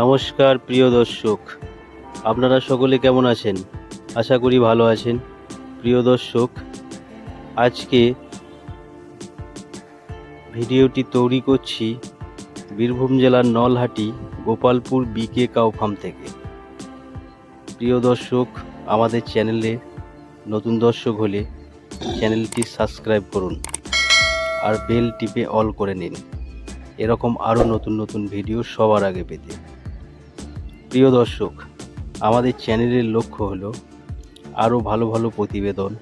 নমস্কার, প্রিয় দর্শক। আপনারা সকলে কেমন আছেন? আশা করি ভালো আছেন। প্রিয় দর্শক, আজকে ভিডিওটি তৈরি করছি বীরভূম জেলার Nalhati, Gopalpur BK cow farm থেকে। প্রিয় দর্শক, আমাদের চ্যানেলে নতুন দর্শক হলে চ্যানেলটি সাবস্ক্রাইব করুন আর বেল টিপে অল করে নিন। এরকম আরও নতুন নতুন ভিডিও সবার আগে পেতে। প্রিয় দর্শক, আমাদের চ্যানেলের লক্ষ্য হল আরও ভালো ভালো প্রতিবেদন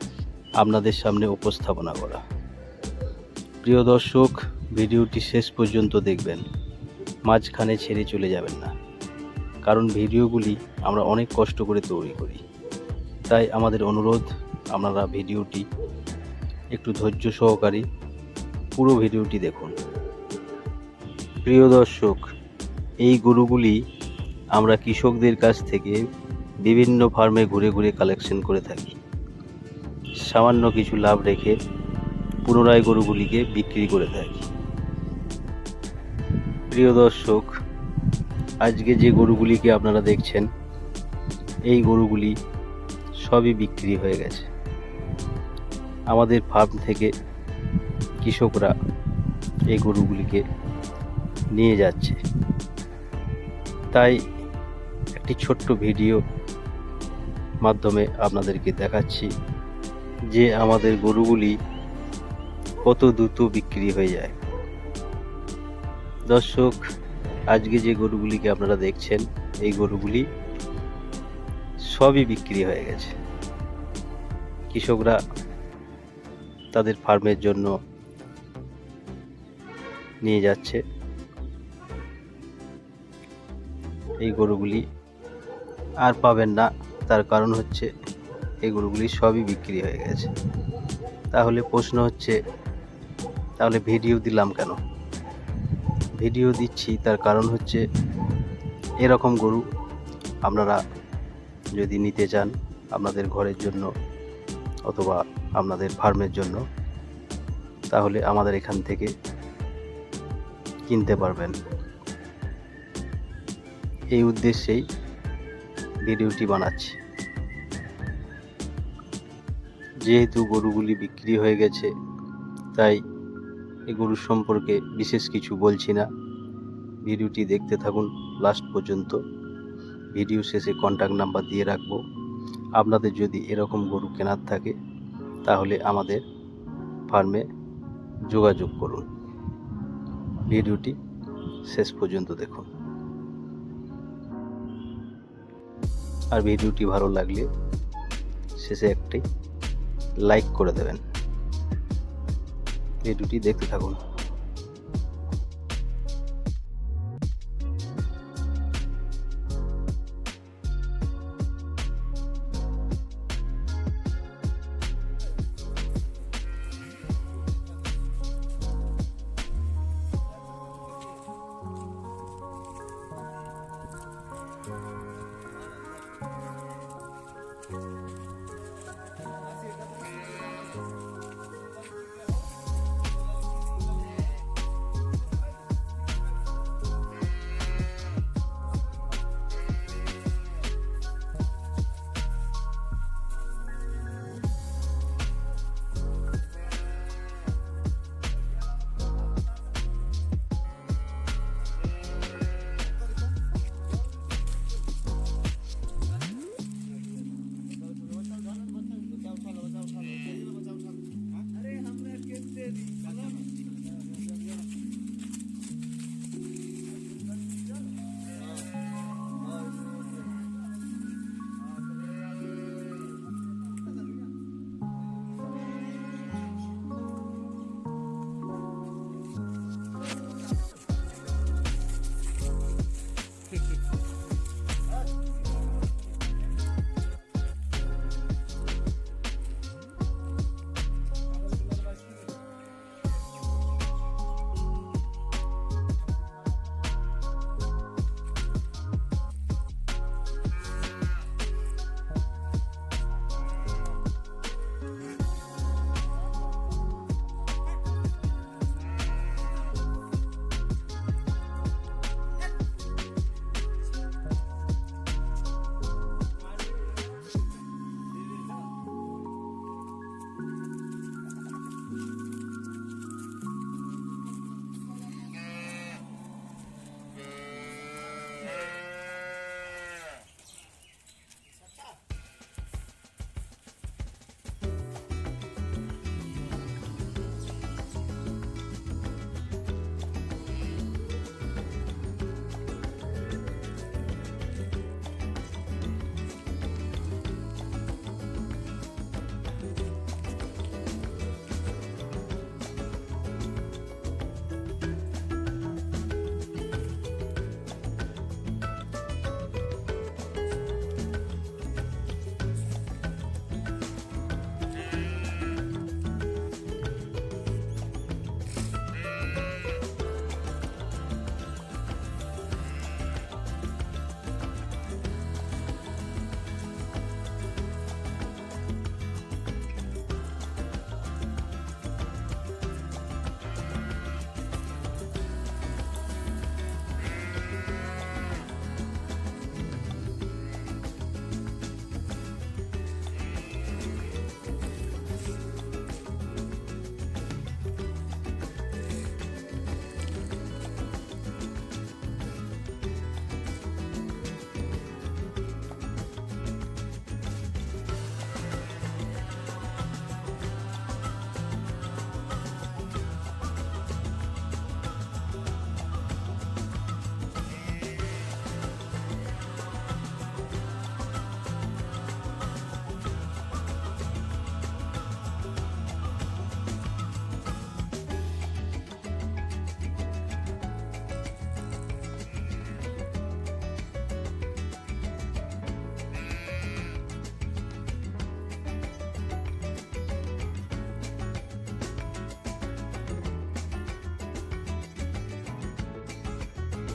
আপনাদের সামনে উপস্থাপনা করা। প্রিয় দর্শক, ভিডিওটি শেষ পর্যন্ত দেখবেন, মাঝখানে ছেড়ে চলে যাবেন না, কারণ ভিডিওগুলি আমরা অনেক কষ্ট করে তৈরি করি। তাই আমাদের অনুরোধ, আপনারা ভিডিওটি একটু ধৈর্য সহকারী পুরো ভিডিওটি দেখুন। প্রিয় দর্শক, এই গরুগুলি আমরা কৃষকদের কাছ থেকে বিভিন্ন ফার্মে ঘুরে ঘুরে কালেকশন করে থাকি। সামান্য কিছু লাভ রেখে পুনরায় গরুগুলিকে বিক্রি করে থাকি। প্রিয় দর্শক, আজকে যে গরুগুলিকে আপনারা দেখছেন, এই গরুগুলি সবই বিক্রি হয়ে গেছে। আমাদের ফার্ম থেকে কৃষকরা এই গরুগুলিকে নিয়ে যাচ্ছে। তাই একটি ছোট্ট ভিডিও মাধ্যমে আপনাদেরকে দেখাচ্ছি যে আমাদের গরুগুলি কত দ্রুত বিক্রি হয়ে যায়। দর্শক, আজকে যে গরুগুলিকে আপনারা দেখছেন, এই গরুগুলি সবই বিক্রি হয়ে গেছে। কৃষকরা তাদের ফার্মের জন্য নিয়ে যাচ্ছে। এই গরুগুলি আর পাবেন না। তার কারণ হচ্ছে এই গরুগুলি সবই বিক্রি হয়ে গেছে। তাহলে প্রশ্ন হচ্ছে, তাহলে ভিডিও দিলাম কেন? ভিডিও দিচ্ছি, তার কারণ হচ্ছে এরকম গরু আপনারা যদি নিতে চান আপনাদের ঘরের জন্য অথবা আপনাদের ফার্মের জন্য, তাহলে আমাদের এখান থেকে কিনতে পারবেন। এই উদ্দেশ্যেই ভিডিওটি বানাচ্ছি। যেহেতু গরুগুলি বিক্রি হয়ে গেছে, তাই এই গরুর সম্পর্কে বিশেষ কিছু বলছি না। ভিডিওটি দেখতে থাকুন লাস্ট পর্যন্ত। ভিডিও শেষে কন্ট্যাক্ট নাম্বার দিয়ে রাখব। আপনাদের যদি এরকম গরু কেনার থাকে, তাহলে আমাদের ফার্মে যোগাযোগ করুন। ভিডিওটি শেষ পর্যন্ত দেখুন। আর ভিডিওটি ভালো লাগলে শেষে একটি লাইক করে দেবেন। ভিডিওটি দেখতে থাকুন।